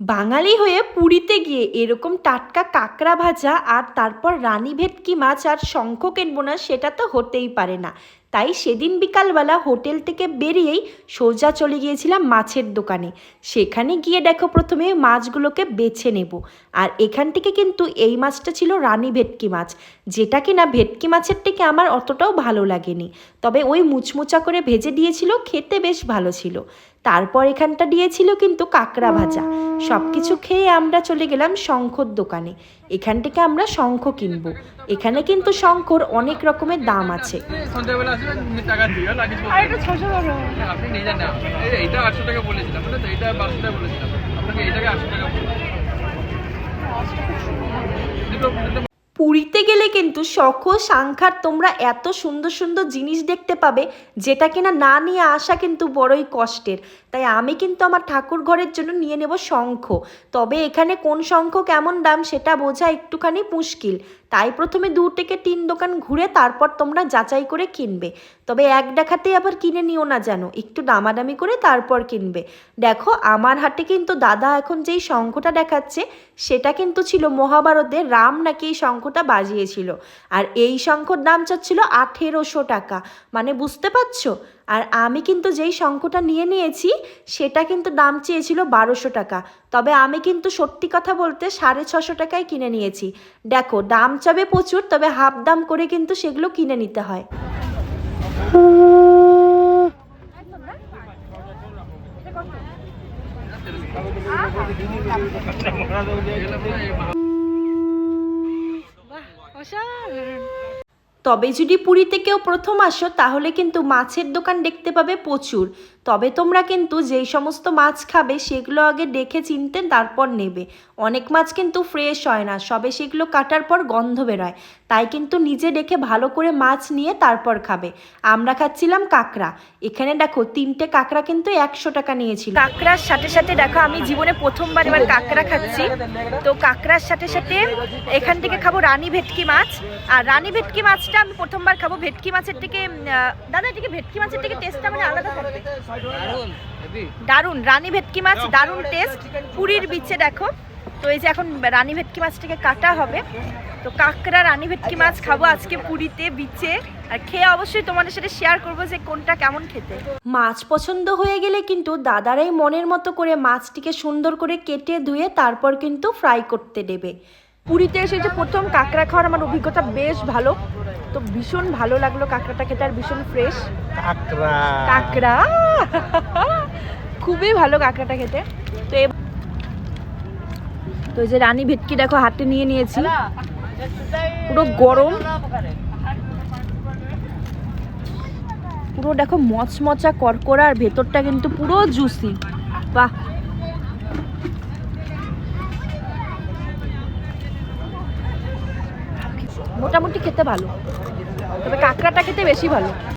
বাঙালি হয়ে পুরীতে গিয়ে এরকম টাটকা কাঁকড়া ভাজা আর তারপর রানী ভেটকি মাছ আর শঙ্খ কেনবো না, সেটা তো হতেই পারে না। তাই সেদিন বিকালবেলা হোটেল থেকে বেরিয়েই সোজা চলে গিয়েছিলাম মাছের দোকানে। সেখানে গিয়ে দেখো প্রথমে মাছগুলোকে বেছে নেব। আর এখান থেকে কিন্তু এই মাছটা ছিল রানী ভেটকি মাছ। যেটা কিনা ভেটকি মাছের থেকে আমার অতটাও ভালো লাগেনি। তবে ওই মুচমুচা করে ভেজে দিয়েছিল, খেতে বেশ ভালো ছিল। তারপর এখানটা দিয়েছিল কিন্তু কাঁকড়া ভাজা। সব কিছু খেয়ে আমরা চলে গেলাম শঙ্খর দোকানে। এখান থেকে আমরা শঙ্খ কিনবো। এখানে কিন্তু শঙ্খর অনেক রকমের দাম আছে। টাকা আর কিছু আপনি নিয়ে যান না এই- এইটা আটশো টাকা বলেছিলাম বুঝলেন তো এইটা বারোশো টাকা বলেছিলাম আপনাকে এইটাকে আটশো টাকা বলেছিলাম দুটো দুটো পুরীতে গেলে কিন্তু শখ সাংখ্যার তোমরা এত সুন্দর সুন্দর জিনিস দেখতে পাবে, যেটা কিনা না নিয়ে আসা কিন্তু বড়ই কষ্টের। তাই আমি কিন্তু আমার ঠাকুর ঘরের জন্য নিয়ে নেব শঙ্খ। তবে এখানে কোন শঙ্খ কেমন দাম সেটা বোঝা একটুখানি মুশকিল। তাই প্রথমে দু থেকে তিন দোকান ঘুরে তারপর তোমরা যাচাই করে কিনবে। তবে এক দেখাতে আবার কিনে নিও না জানো, একটু দামাদামি করে তারপর কিনবে। দেখো, আমার হাতে কিন্তু দাদা এখন যেই শঙ্খটা দেখাচ্ছে, সেটা কিন্তু ছিল মহাভারতে রাম নাকি এই শঙ্খটা বাজিয়েছিল আর এই শঙ্খর দাম চাচ্ছিল আঠেরোশো টাকা মানে বুঝতে পারছ আর আমি কিন্তু যেই শঙ্খটা নিয়ে নিয়েছি সেটা কিন্তু দাম চেয়েছিল বারোশো টাকা তবে আমি কিন্তু সত্যি কথা বলতে সাড়ে ছশো টাকায় কিনে নিয়েছি দেখো দাম চাবে প্রচুর তবে হাফ দাম করে কিন্তু সেগুলো কিনে নিতে হয় তবে যদি পুরীতে কেউ প্রথম আসো, তাহলে কিন্তু মাছের দোকান দেখতে পাবে প্রচুর। তবে তোমরা কিন্তু যেই সমস্ত মাছ খাবে, সেগুলো আগে দেখে চিনতে তারপর নেবে। অনেক মাছ কিন্তু ফ্রেশ হয় না, সবে সেগুলো কাটার পর গন্ধ বেরোয়। তাই কিন্তু নিজে ডেকে ভালো করে মাছ নিয়ে তারপর খাবে। আমরা খাচ্ছিলাম কাঁকড়া। এখানে দেখো তিনটে কাঁকড়া কিন্তু একশো টাকা নিয়েছিল। কাঁকড়ার সাথে সাথে দেখো আমি জীবনে প্রথমবার এবার কাঁকড়া খাচ্ছি। তো কাঁকড়ার সাথে সাথে এখান থেকে খাব রানী ভেটকি মাছ। আর রানী ভেটকি মাছটা আমি প্রথমবার খাব। ভেটকি মাছের থেকে দাদা এটিকে ভেটকি মাছের থেকে টেস্টটা মানে আলাদা থাকবে। দারুণ রানী ভেটকি মাছ দারুণ টেস্ট পুরীর বিচে দেখো তো এই যে এখন রানী ভেটকি মাছটাকে কাটা হবে। তো কাঁকড়া রানী ভেটকি মাছ খাব আজকে পুরীতে বিচে। আর খেয়ে অবশ্যই তোমাদের সাথে শেয়ার করব যে কোনটা কেমন খেতে। মাছ পছন্দ হয়ে গেলে কিন্তু দাদারাই মনের মতো করে মাছটিকে সুন্দর করে কেটে ধুয়ে তারপর কিন্তু ফ্রাই করতে দেবে। পুরীতে এসে যে প্রথম কাঁকড়া খাওয়ার আমার অভিজ্ঞতা বেশ ভালো। তো ভীষণ ভালো লাগল কাঁকড়াটা খেতে আর ভীষণ ফ্রেশ কাঁকড়া। কাঁকড়া। খুবই ভালো কাঁকড়াটা খেতে। তো তো যে রানী ভেটকি দেখো, হাতে নিয়ে নিয়েছি। পুরো গরম। পুরো দেখো মচমচা করকরা আর ভেতরটা কিন্তু পুরো জুসি বাহ। মোটামুটি খেতে ভালো। তবে কাঁকড়াটা খেতে বেশি ভালো।